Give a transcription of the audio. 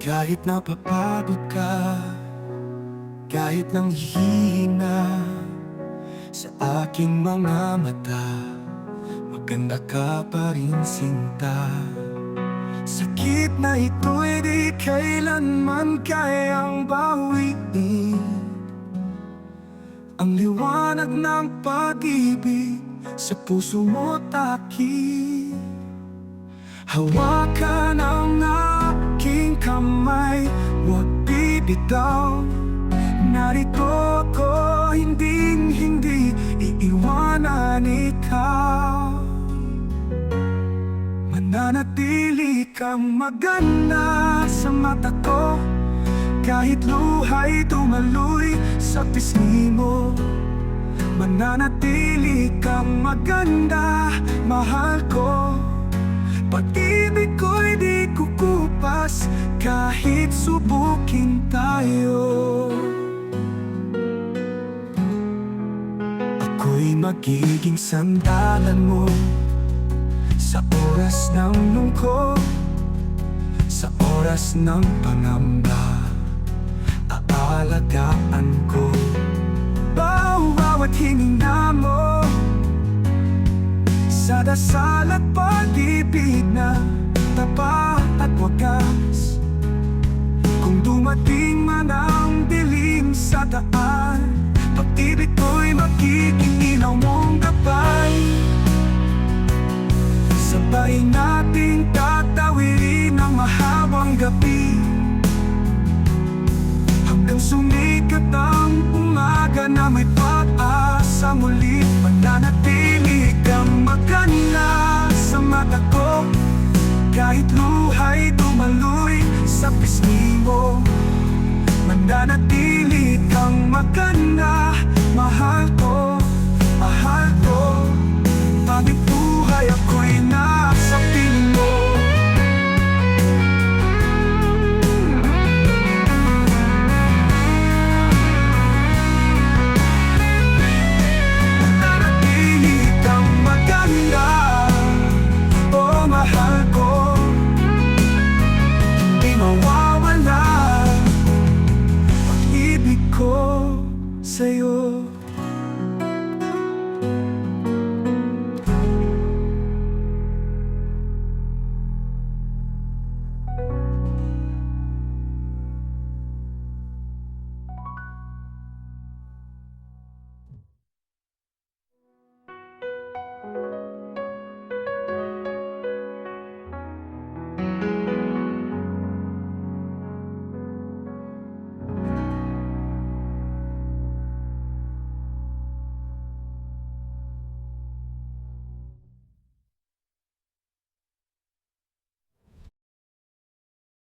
Kahit napapagod ka Kahit nang hihina Sa aking mga mata Maganda ka pa rin sinta. Sakit na ito'y di kailanman kayang bawiin. Ang liwanag ng pag-ibig sa puso mo takip Hawakan ang bibitaw Narito ako Hindi, hindi Iiwanan ikaw Mananatili kang maganda Sa mata ko. Kahit luha'y tumaluy Sa pisngi mo. Mananatili kang maganda Mahal ko. Pag-ibig ko'y di kukupas Kahit subukin tayo. Ako'y magiging sandalan mo Sa oras ng lungkot Sa oras ng pangamba. Aalagaan ko Bawat hininga mo. Sa dasal at pag-ibig na tapat dumating man ang dilim sa daan Pag-ibig ko'y magiging ilaw mong gabay. Sabay nating tatawirin ang mahabang gabi. Hanggang sumikat ang umaga na may pag-asa muli Mananatili kang maganda sa mata ko. Kahit Mananatili kang maganda, mahal